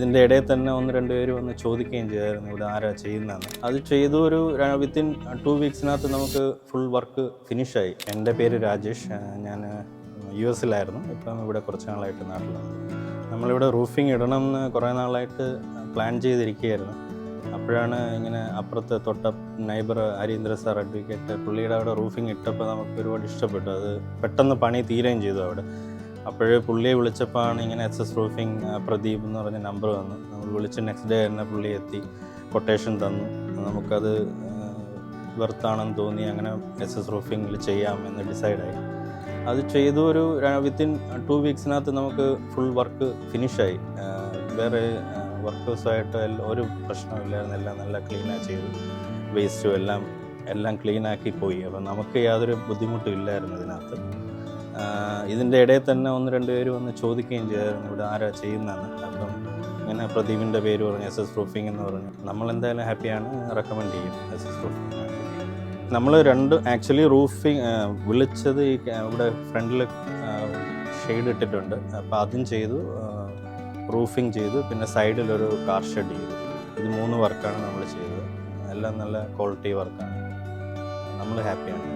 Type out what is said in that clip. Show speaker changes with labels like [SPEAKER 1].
[SPEAKER 1] ഇതിന്റെ ഇടയിൽ തന്നെ ഒന്ന് രണ്ട് പേര് വന്ന് ചോദിക്കുകയും ചെയ്തായിരുന്നു ഇവിടെ ആരാ ചെയ്യുന്നതെന്ന്. അത് ചെയ്തു ഒരു വിത്തിൻ ടു വീക്സിനകത്ത് നമുക്ക് ഫുൾ വർക്ക് ഫിനിഷായി എന്റെ പേര് രാജേഷ് ഞാൻ യു എസിലായിരുന്നു. ഇപ്പം ഇവിടെ കുറച്ച് നാളായിട്ട് നാട്ടിലാണ്. നമ്മളിവിടെ റൂഫിംഗ് ഇടണം എന്ന് കുറേ നാളായിട്ട് പ്ലാൻ ചെയ്തിരിക്കുകയായിരുന്നു. അപ്പോഴാണ് ഇങ്ങനെ അപ്പുറത്തെ തൊട്ട നൈബർ ഹരീന്ദ്ര സാർ അഡ്വക്കേറ്റ് പുള്ളിയുടെ അവിടെ റൂഫിംഗ് ഇട്ടപ്പോൾ നമുക്ക് ഒരുപാട് ഇഷ്ടപ്പെട്ടു. അത് പെട്ടെന്ന് പണി തീരുകയും ചെയ്തു അവിടെ. അപ്പോഴേ പുള്ളിയെ വിളിച്ചപ്പോഴാണ് ഇങ്ങനെ എസ് എസ് റൂഫിംഗ് പ്രദീപ് എന്ന് പറഞ്ഞ നമ്പർ വന്നു. നമ്മൾ വിളിച്ച് നെക്സ്റ്റ് ഡേ തന്നെ പുള്ളി എത്തി കൊട്ടേഷൻ തന്നു. നമുക്കത് വെർത്താണെന്ന് തോന്നി. അങ്ങനെ എസ് എസ് റൂഫിങ്ങിൽ ചെയ്യാം എന്ന് ഡിസൈഡായി അത് ചെയ്തു ഒരു വിത്തിൻ ടു വീക്സിനകത്ത് നമുക്ക് ഫുൾ വർക്ക് ഫിനിഷായി വേറെ വർക്കേഴ്സുമായിട്ട് ഒരു പ്രശ്നമില്ലായിരുന്നു എല്ലാം നല്ല ക്ലീനായി ചെയ്തു. വേസ്റ്റും എല്ലാം എല്ലാം ക്ലീനാക്കി പോയി. അപ്പം നമുക്ക് യാതൊരു ബുദ്ധിമുട്ടും ഇല്ലായിരുന്നു ഇതിനകത്ത്. ഇതിന്റെ ഇടയിൽ തന്നെ ഒന്ന് രണ്ട് പേര് വന്ന് ചോദിക്കുകയും ചെയ്തായിരുന്നു ഇവിടെ ആരാ ചെയ്യുന്നതെന്ന്. അപ്പം ഇങ്ങനെ പ്രദീപിന്റെ പേര് പറഞ്ഞു എസ് എസ് പ്രൂഫിംഗ് എന്ന് പറഞ്ഞു നമ്മൾ എന്തായാലും ഹാപ്പിയാണ് റെക്കമെൻഡ് ചെയ്യും എസ് എസ് പ്രൂഫിംഗ് നമ്മൾ രണ്ട് ആക്ച്വലി റൂഫിംഗ് വിളിച്ചത് ഈ ഇവിടെ ഫ്രണ്ടിൽ ഷെയ്ഡ് ഇട്ടിട്ടുണ്ട്. അപ്പോൾ അതും ചെയ്തു റൂഫിംഗ് ചെയ്തു പിന്നെ സൈഡിലൊരു കാർ ഷെഡ് ചെയ്തു. ഇത് മൂന്ന് വർക്കാണ് നമ്മൾ ചെയ്തത്. എല്ലാം നല്ല ക്വാളിറ്റി വർക്കാണ് നമ്മൾ ഹാപ്പിയാണ്